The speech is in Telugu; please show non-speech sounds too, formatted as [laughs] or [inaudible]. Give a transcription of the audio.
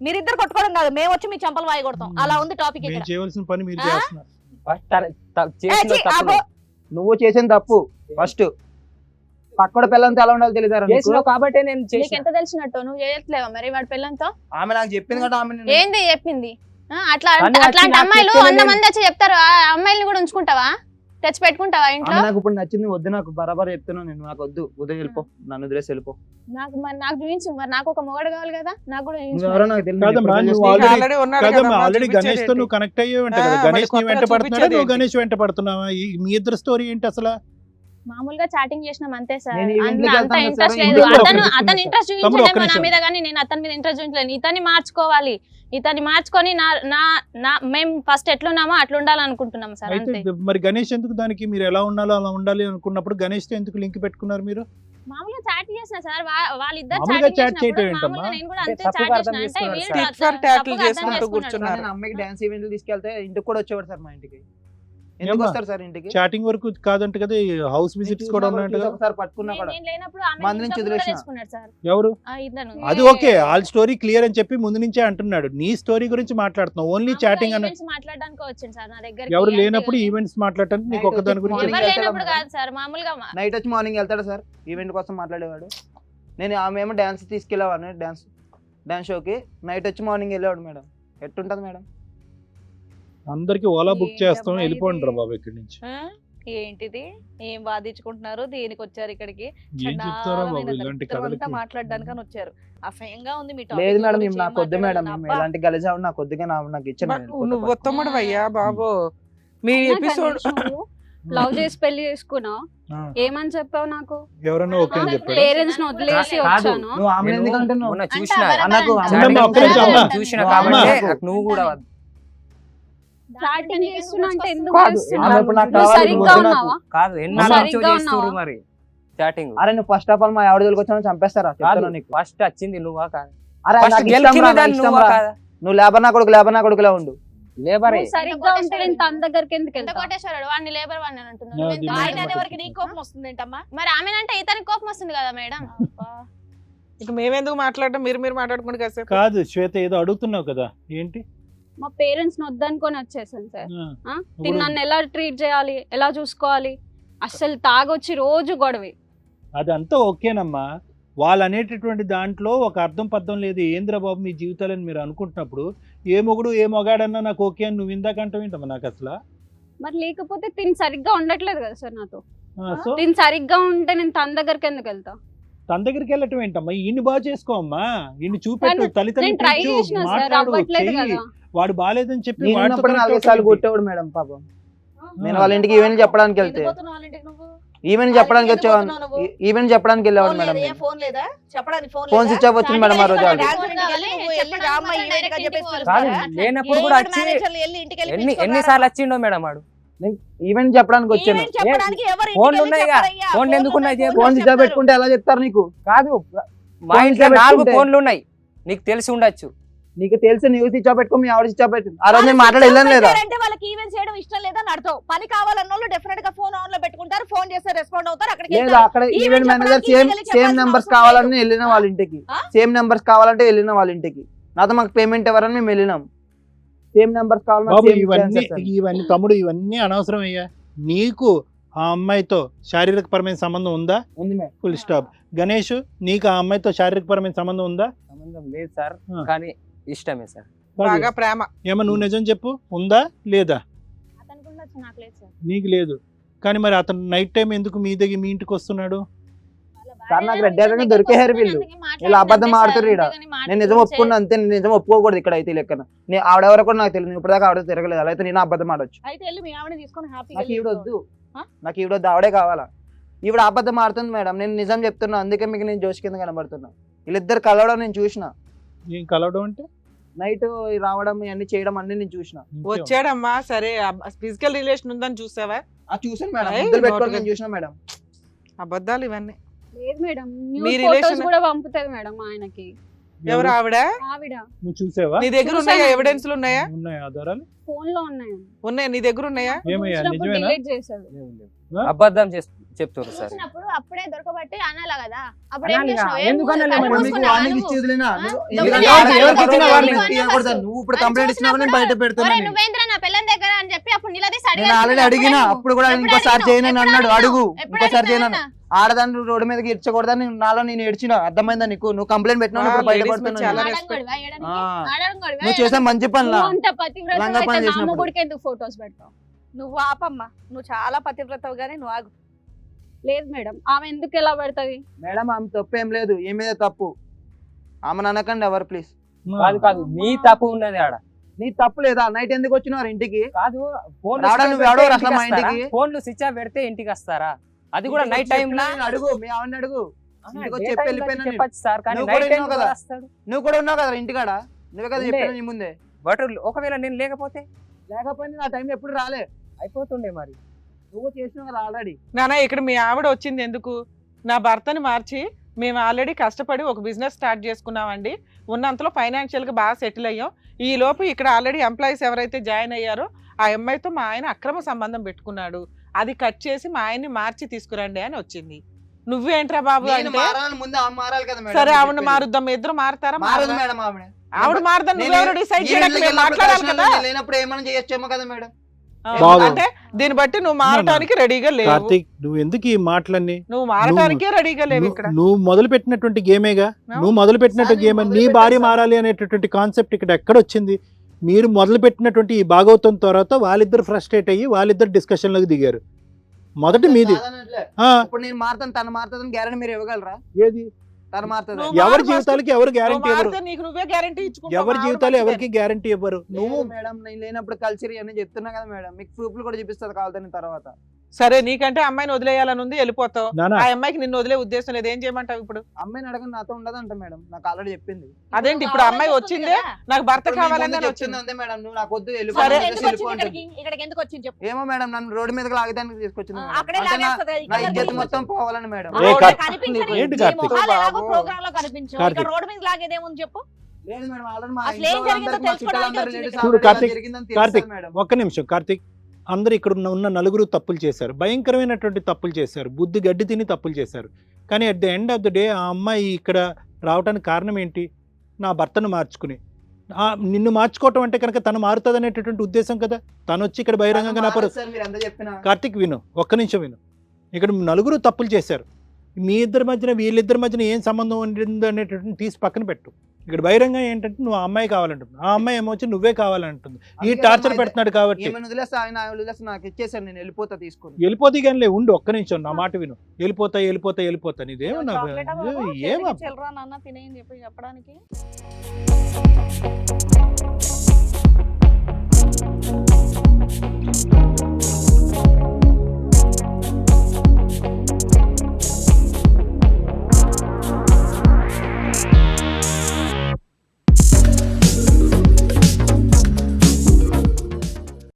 మీరిద్దరు కొట్టుకోవడం కాదు మేము వచ్చి మీ చంపలు వాయి కొడతాం అలా ఉంది టాపిక్ ఇక్కడ. చేయవలసిన పని మీరు? చేస్తున్నారు. తన- త- చేసిన. నువ్వు. చేసిన తప్పు ఫస్ట్. పక్కడ పిల్లలతో ఎలా ఉండాలి తెలియదు చేసినావు కాబట్టే నేను నీకు చేసిన ఎంత తెలిసినట్టు? నువ్వు చేయట్లేవా మరి వాడి పిల్లలతో ఆమె నాకు చెప్పింది కదా ఆమె నేను- ఏంది చెప్పింది? ఆ, అట్లా అట్లాంటి నాకు అమ్మాయిలు చెప్తేనే వంద మంది వచ్చి చెప్తారు. ఆ అమ్మాయిల్ని కూడా ఉంచుకుంటావా? తెచ్చి పెట్టుకుంటావా ఇంట్లో? నాకు ఇప్పుడు నచ్చింది వద్దు నాకు బరాబర్ చెప్తున్నాను నేను నాకు వద్దు ఉదయం వెళ్ళిపో నన్ను వదిలేసి వెళ్ళిపో. నాకు మరి నాకు చూపించు మరి నాకు ఒక మొగడు కావాలి కదా నాకు కూడా చూపించు నువ్వెవరో నాకు తెలియదు కాదమ్మా, నువ్వు already- ఆల్రెడీ ఉన్నాడు కాదమ్మా కదమ్మా, ఆల్రెడీ గణేష్తో? నువ్వు కనెక్ట్ అయ్యే ఉంటా ఆ, కదా గణేష్ నీ వెంట పడుతున్నాడా నువ్వు? గణేష్ వెంట పడుతున్నావా? ఈ- మీ ఇద్దరు స్టోరీ ఏంటి అసలు? మామూలుగా చాటింగ్ చేసినాం అంతే సార్ అంత ఇంట్రెస్ట్ లేదు అతను అతను. ఇంట్రెస్ట్ చూపించలేమో నా. మీద కానీ నేను అతని మీద ఇంట్రెస్ట్ చూపించలేను ఇతన్ని మార్చుకోవాలి ఇతన్ని మార్చుకొని నా నా నా మేము ఫస్ట్ ఎట్లున్నామో అట్లా ఉండాలనుకుంటున్నాం సార్ అంతే మరి గణేష్ ఎందుకు దానికి మీరు ఎలా ఉండాలో అలా ఉండాలి అనుకున్నప్పుడు గణేష్తో ఎందుకు లింక్ పెట్టుకున్నారు మీరు మామూలుగా చాట్ చేసిన సార్ వాళ్ళిద్దరు చేయటం చేసినప్పుడు? నేను కూడా అంతే చాట్ చేసిన అంటే చేసుకుంటూ చేసుకున్నాడు. కూర్చున్నారు. అమ్మాయికి డాన్స్ ఈవెంట్లు తీసుకెళ్తే ఇంటికి కూడా వచ్చేవాడు సార్ మా ఇంటికి ఎందుకు? వస్తారు సార్ ఇంటికి? చాటింగ్ వరకు కాదంట కదా హౌస్ విజిట్స్ కూడా ఉన్నాయంట ఒకసారి పట్టుకున్నా నేను- కూడా. నేను లేనప్పుడు ఆమె మంది నుంచి. తెచ్చుకున్నాడు సార్. ఎవరు? ఆ అది ఓకే ఆల్ స్టోరీ క్లియర్ అని చెప్పి ముందు నుంచే అంటున్నాడు. నీ స్టోరీ గురించి మాట్లాడుతున్నావు ఓన్లీ చాటింగ్ అన్న మాట్లాడడానికి వచ్చింది సార్ నా దగ్గర ఎవరు లేనప్పుడు ఈవెంట్స్ మాట్లాడటానికి నీకు ఒక్క దాని గురించి Morning ఎవరు వెళ్తాడా లేనప్పుడు మేడం? కాదు సార్ మామూలుగా మా- నైట్ వచ్చి మార్నింగ్ వెళ్తాడు సార్? ఈవెంట్ కోసం మాట్లాడేవాడు. నేను ఆమె ఏమో డాన్స్ తీసుకెళ్ళేవాడిని డాన్స్ డాన్స్ షోకి నైట్ వచ్చి మార్నింగ్ వెళ్ళేవాడు మేడం. ఎట్టుంటది మేడం? అందరికి ఓలా బుక్ చేస్తాం? వెళ్ళిపోండి రా బాబు ఇక్కడి నుంచి? ఏంటిది? ఏం వాదించుకుంటున్నారు దేనికి వచ్చారు ఇక్కడికి? ఏం చెప్తారా బాబు ఇలాంటి కథలకి? మాట్లాడడానికి అని వచ్చారు. అసహ్యంగా ఉంది మీ లేదు మేడం నాకు ఏం వద్దు మేడం. ఎలాంటి గలిజా నాకు కొద్దిగా నాకు నాకు ఇచ్చాను. నువ్వు ఉత్తముడు అయ్యా బాబు. మీ ఎపిసోడ్ లవ్ చేసి పెళ్ళి చేసుకున్నావు? ఏమని చెప్పావు నాకు? ఎవరన్నా ఓకే అని చెప్పాడు? పేరెంట్స్ని వదిలేసి. వచ్చాను. నువ్వు చూసిన. బరాబర్ అన్నకు చూసిన. కాబట్టి నువ్వు కూడా. చాటింగ్ చేస్తున్నా అంటే ఎందుకు చేస్తున్నావు? నువ్వు సరిగ్గా. ఉన్నావా? కాదు ఎన్నాళ్ళు సరిగ్గా ఉన్నావా? మరి చాటింగ్ అరే నువ్వు ఫస్ట్ ఆఫ్ ఆల్ మా ఆవిడ జోలికి వచ్చాను చంపేస్తారా? చెప్తాను నీకు. ఫస్ట్ వచ్చింది నువ్వా కాదు? అరే ఫస్ట్ నాకు ఇష్టం గెలిచింది రా, నాకు ఇష్టం నువ్వా రా. కాదా? నువ్వు లేబర్ నా కొడుకు లేబర్ నా కొడుకులా ఉండు. లేబరే నువ్వు సరిగ్గా ఉంటే నేను తన దగ్గరికి ఎందుకు ఎంత వెళ్తా కొట్టేశాడు వాడిని? లేబర్ వాడిని అని నువ్వు ఆయన ఆయన అనే మరి. వరకు నీకు కోపం వస్తుంది ఏంటమ్మా? మరి ఆమెనంటే ఇతనికి కోపం వస్తుంది కదా మేడం? [laughs] ఇక మేమెందుకు మాట్లాడటం మీరు మీరు మాట్లాడుకుంటే కాసేపు. కాదు శ్వేత ఏదో అడుగుతున్నావు కదా. ఏంటి? మా పేరెంట్స్ వద్దనుకొని వచ్చేసాను సార్. ఆ, ఆ? ఇప్పుడు- తిని నన్ను ఎలా ట్రీట్ చేయాలి ఎలా చూసుకోవాలి అస్సలు తాగొచ్చి రోజు గొడవే. అదంతా ఓకేనమ్మా. వాళ్ళు అనేటటువంటి దాంట్లో ఒక అర్థం పద్ధం లేదు. ఏంద్ర బాబు మీ జీవితాలని మీరు అనుకుంటున్నప్పుడు? ఏ మొగుడు ఏ మొగాడన్నా నాకు ఓకే అని నువ్వు ఇందాక అంటావు నాకు అసలు? మరి లేకపోతే తిని సరిగ్గా ఉండట్లేదు కదా సార్ నాతో. తిని సరిగ్గా ఉంటే నేను తన దగ్గరికి ఎందుకు వెళ్తా? తన దగ్గరికి వెళ్ళటం ఏంటమ్మా? ఈయన్ని బాగా చేసుకోమ్మా ఈయన్ని చూపెట్టు తల్లిదండ్రులు వాడు బాగాలేదని చెప్పి వాడితో నాలుగు సార్లు? కొట్టేవాడు మేడం పాపం నేను. వాళ్ళ ఇంటికి ఈవెంట్ చెప్పడానికి వెళ్తే? ఈవెంట్ చెప్పడానికి నువ్వు? ఈవెంట్ చెప్పడానికి వెళ్ళేవాడు మేడం. ఫోన్ లేదా చెప్పడానికి ఫోన్ ఫోన్ లేదా? స్విచ్ ఆఫ్ వచ్చింది మేడం ఆ రోజు? లేనప్పుడు కూడా వచ్చి ఎన్ని ఎన్నిసార్లు? వచ్చిండో మేడం వాడు ఈవెంట్ చెప్పడానికి వచ్చాను ఫోన్లు? ఫోన్లు ఫోన్లు ఉన్నాయి ఉన్నాయి, చెప్పు. ఫోన్ ఫోన్లు స్విచ్ ఆఫ్. పెట్టుకుంటే ఎలా చెప్తారు నీకు కాదు మా ఇంట్లో నాలుగు ఫోన్లు ఉన్నాయి నీకు తెలిసి ఉండొచ్చు నీకు తెలిసి స్విచ్ ఆఫ్ పెట్టుకో మీ ఆవిడ ఆఫ్ పెట్టింది ఆ రోజు నేను మాట్లాడి వెళ్ళాను లేదా? పెట్టారంటే వాళ్ళకి ఈవెంట్ చేయడం ఇష్టం లేదని అర్థం పని కావాలన్న వాళ్ళు డెఫినెట్గా ఫోన్ ఆన్లో పెట్టుకుంటారు ఫోన్ చేస్తే రెస్పాండ్ అవుతారు అక్కడికి లేదా. అక్కడ event manager same same numbers కావాలని లేదు. వెళ్ళిన వాళ్ళ ఇంటికి? సేమ్ నెంబర్స్ కావాలంటే వెళ్ళిన వాళ్ళ ఇంటికి. నాతో మాకు పేమెంట్ ఎవరని మేము వెళ్ళినాం. సేమ్ నెంబర్స్ same ఇవన్నీ. ఇవన్నీ తమ్ముడు ఇవన్నీ అనవసరం అయ్యా. నీకు ఆ అమ్మాయితో శారీరక పరమైన సంబంధం ఉందా? ఫుల్ స్టాప్ గణేష్ నీకు ఆ అమ్మాయితో శారీరక పరమైన సంబంధం ఉందా? సంబంధం లేదు సార్. కానీ ఇష్టమే సార్. బాగా ప్రేమ. ఏమో నువ్వు నిజం చెప్పు? ఉందా? లేదా? అతనికి ఉండొచ్చు నాకు లేదు సార్. నీకు లేదు. కానీ మరి అతను నైట్ టైం ఎందుకు మీ దగ్గర మీ ఇంటికి వస్తున్నాడు? సార్, నాకు రెడ్ హ్యాండ్ దొరికేశారు వీళ్ళు. వీళ్ళు అబద్ధం ఆడుతుర్రు ఈడ. నేను నిజం ఒప్పుకున్నా అంతే నేను నిజం ఒప్పుకోకూడదు ఇక్కడ అయితే లెక్కన. నేను ఆవిడెవరో కూడా నాకు తెలియదు ఇప్పుడు దాకా ఆవిడ తిరగలేదు. అలా అయితే నేను అబద్ధం ఆడొచ్చు. అయితే వెళ్ళి మీ ఆవిడ తీసుకొని హ్యాపీగా నాకు ఈవిడ వద్దు? నాకు ఈవిడ వద్దు. ఆవిడే కావాలా? ఈవిడ అబద్ధం ఆడుతుంది మేడం. నేను నిజం చెప్తున్నా. అందుకే మీకు నేను జోష్ కింద కనబడుతున్నా. వీళ్ళిద్దరు కలవడం నేను చూసిన. ఏం కలవడం అంటే? నైట్ రావడం ఇవన్నీ చేయడం అన్ని నేను చూసిన. వచ్చాడమ్మా సరే ఫిజికల్ రిలేషన్ ఉందని చూసావా? ఆ చూసాను మేడం. ముద్దులు పెట్టుకొని. నేను చూసిన మేడం. అబద్ధాలు ఇవన్నీ. లేదు మేడం. మీ relation- కూడా పంపుతుంది మేడం ఆయనకి. ఎవరు ఆవిడ? ఆవిడ. నువ్వు చూసావా? నీ దగ్గర ఉన్నాయా? చూసానండి. ఎవిడెన్స్లు ఉన్నాయా? ఉన్నాయి ఆధారాలు ఫోన్లో ఉన్నాయి ఉన్నాయి నీ దగ్గర ఉన్నాయా ఏమయ్యా చూసినప్పుడు నిజమేనా delete చేశాడు అబద్ధం చెప్తున్నారు సార్ చూసినప్పుడు అప్పుడే దొరకబట్టి అనాలా కదా అప్పుడు ఏం అనాలిగా? చేసినావు? ఏం ఎందుకు అనాలి మూసుకున్నావా? మరి? మీకు మూసుకున్నావా వార్నింగ్ నువ్వు? ఇచ్చి వదిలేనా? ఆ? నువ్వు- దొంగ ఎందుకంటే ఎవరికి ఎవరికి ఎవరికి ఇచ్చిన ఇచ్చిన వార్నింగ్ వార్నింగ్ తీయకూడదు. ఫస్ట్? నువ్వు ఇప్పుడు అది కంప్లైంట్ నేను బయట చూసినప్పుడు పెడుతున్నా ఒరేయ్, నేను. నువ్వేంద్రా నా పిల్లని దగ్గర అని చెప్పి అప్పుడు నిలదీసి నేను అడిగాను. ఆల్రెడీ అడిగినా ఎప్పుడు అప్పుడు కూడా ఎప్పుడు ఇంకోసారి అడిగినావు? చేయనని ఎప్పుడు అన్నాడు అడుగు? ఎప్పుడు ఇంకోసారి చేయనని? ఆడదాన్ని రోడ్డు మీదకి ఇచ్చకూడదని నాలో నేను ఏడ్చిన అర్థమైందా నీకు నువ్వు కంప్లైంట్ పెట్టినావు ఆ, ఇప్పుడు బయట ladies పడుతున్నావు చాలా నేను. respect. ఆడంగోడివా, ఏడనికి? ఆ. ఆడంగోడివా, నువ్వు చేసే మంచి పనులా నువ్వు అంత పతివ్రత లంగా పని అయితే నా. మొగుడికి ఎందుకు ఫొటోస్ పెడతావు? నువ్వు ఆపమ్మా. నువ్వు చాలా పతివ్రతవు గానీ నువ్వు ఆగు. లేదు మేడం. ఆమె ఎందుకు ఎలా పెడతది? మేడం ఆమె తప్పు ఏం లేదు. ఏ మీద తప్పు. ఆమె అనకండి ఎవరు ప్లీజ్. కాదు కాదు. నీ తప్పు ఉన్నది ఆడ. నీ తప్పు లేదా? నైట్ ఎందుకు వచ్చినారు ఇంటికి? కాదు ఫోన్ ఇంటికి? ఫోన్లు స్విచ్ ఆఫ్ పెడితే ఇంటికి వస్తారా? అది కూడా నైట్ టైం అడుగు. మీ ఆవిడని అడుగు. చెప్పి వెళ్ళిపోయినా కానీ నువ్వు కూడా ఉన్నావు కదా. ఇంటికాడ? నువ్వే కదా. చెప్పిన నీ ముందే. బట్ ఒకవేళ నేను లేకపోతే? లేకపోతే నా టైం ఎప్పుడు రాలే. అయిపోతుండే మరి. నువ్వు చేసినావు కదా ఆల్రెడీ నానా ఇక్కడ మీ ఆవిడ వచ్చింది ఎందుకు? నా భర్తని మార్చి మేము ఆల్రెడీ కష్టపడి ఒక బిజినెస్ స్టార్ట్ చేసుకున్నామండి. ఉన్నంతలో ఫైనాన్షియల్గా బాగా సెటిల్ అయ్యాం. ఈ లోపు ఇక్కడ ఆల్రెడీ ఎంప్లాయీస్ ఎవరైతే జాయిన్ అయ్యారో ఆ అమ్మాయితో మా ఆయన అక్రమ సంబంధం పెట్టుకున్నాడు. అది కట్ చేసి మా ఆయన్ని మార్చి తీసుకురండి అని వచ్చింది. నువ్వేంట్రా బాబు నేను అంటే? మారాలి ముందు ఆమె మారాలి కదా మేడం సరే ఆవిడ. మారుద్దాం. ఇద్దరు మారుతారా? మారదు మారరా? మేడం ఆవిడ. ఆవిడ మారదని డిసైడ్ చేయడానికి మాట్లాడాలి కదా. లేనప్పుడు ఏమైనా చేయొచ్చేమో కదా మేడం. అంటే దీన్ని బట్టి నువ్వు మారటానికి రెడీగా లేవు. కార్తీక్ నువ్వు ఎందుకు ఈ మాటలన్నీ? నువ్వు మారటానికే రెడీగా లేవు నువ్వు- ఇక్కడ. నువ్వు మొదలు పెట్టినటువంటి గేమేగా నువ్వు మొదలు పెట్టినట్టు గేమ్ నీ భార్య. మారాలి అనేటటువంటి కాన్సెప్ట్ ఇక్కడ ఎక్కడ వచ్చింది మీరు మొదలు పెట్టినటువంటి ఈ భాగవతం తర్వాత వాళ్ళిద్దరు ఫ్రస్ట్రేట్ అయ్యి వాళ్ళిద్దరు డిస్కషన్లోకి దిగారు. మొదటి మీది. ఇప్పుడు నేను మారుతాను తను మారుతుందని గ్యారెంటీ మీరు ఇవ్వగలరా? ఏది? తను మారుతుంది నువ్వు ఎవరి మారు. జీవితాలకి ఎవరు గ్యారంటీ ఇవ్వరు మారితే నీకు నువ్వే గ్యారంటీ ఇచ్చుకుంటావు ఎవరి జీవితాలు. ఎవరికి గ్యారంటీ ఇవ్వరు నువ్వు నువ్వు మేడం నేను లేనప్పుడు కలిసి అని చెప్తున్నా కదా మేడం మీకు ప్రూఫ్లు కూడా చూపిస్తుంది కావాలని తర్వాత సరే నీకంటే అమ్మాయిని వదిలేయాలని ఉంది వెళ్ళిపోతావు ఆ అమ్మాయికి నిన్ను వదిలే ఉద్దేశం లేదు ఏం చేయమంటావు ఇప్పుడు అమ్మాయిని అడగని నాతో ఉండదంట మేడం నాకు ఆల్రెడీ చెప్పింది అదేంటి ఇప్పుడు అమ్మాయి వచ్చిందే నాకు భర్త కావాలని వచ్చింది అంతే మేడం నువ్వు నాకు వద్దు. వెళ్ళిపో అసలు అని ఎందుకు చెప్పేసి వచ్చింది వెళ్ళిపో ఇక్కడికి అంటుంది. ఇక్కడికి ఎందుకు వచ్చింది చెప్పు ఏమో మేడం నన్ను రోడ్డు మీదకి లాగడానికి తీసుకొచ్చింది ఆ, మేడం. అక్కడే అంటే నా- లాగేస్తుంది నా ఇక్కడ ఇజ్జత్ తీసుకొచ్చి. మొత్తం పోవాలని మేడం ఏ రోడ్డు కార్తీక్, కనిపించని ఏంటి నీ కార్తీక్? మొహాలు ఎలాగో బాబు. ప్రోగ్రామ్లో కనిపించు కార్తీక్. ఇక్కడ రోడ్డు మీద లాగేదేముంది చెప్పు లేదు మేడం ఆల్రెడీ మా అసలు ఏం ఇంట్లో జరిగిందో వాళ్ళందరికీ మా తెలుసుకోవడానికి చుట్టాలందరూ వచ్చింది ladies ఇక్కడ. చూడు already కార్తీక్, జరిగిందని కార్తీక్. తెలుసు మేడం ఒక్క నిమిషం కార్తీక్ అందరు ఇక్కడ ఉన్న- ఉన్న నలుగురు తప్పులు చేశారు. భయంకరమైనటువంటి తప్పులు చేశారు. బుద్ధి గడ్డి తిని తప్పులు చేశారు. కానీ at the end of the day ఆ అమ్మాయి ఇక్కడ రావడానికి కారణం ఏంటి? నా భర్తను మార్చుకుని. నిన్ను మార్చుకోవటం అంటే కనుక తను మారుతుంది అనేటటువంటి ఉద్దేశం కదా? తను వచ్చి ఇక్కడ బహిరంగంగా నా పరు కార్తీక్ విను ఒక్క నిమిషం విను. ఇక్కడ నలుగురు తప్పులు చేశారు. మీ ఇద్దరి మధ్యన వీళ్ళిద్దరి మధ్యన ఏం సంబంధం ఉండింది అనేటటువంటి తీసి పక్కన పెట్టు. ఇక్కడ బహిరంగం ఏంటంటే నువ్వు ఆ అమ్మాయి కావాలంటుంది ఆ అమ్మాయి ఏమో వచ్చి నువ్వే కావాలంటుంది. ఈ టార్చర్ పెడుతున్నాడు కాబట్టి. ఏమైనా వదిలేస్తా ఆయన వదిలేస్తా నాకు ఇచ్చేసాను నేను వెళ్ళిపోతా తీసుకుని. వెళ్ళిపోతే కానీ లే ఉండు ఒక్క నిమిషం నా మాట విను. వెళ్ళిపోతా వెళ్ళిపోతా వెళ్ళిపోతా? ఏమా తినేయని చెప్పి చెప్పడానికి?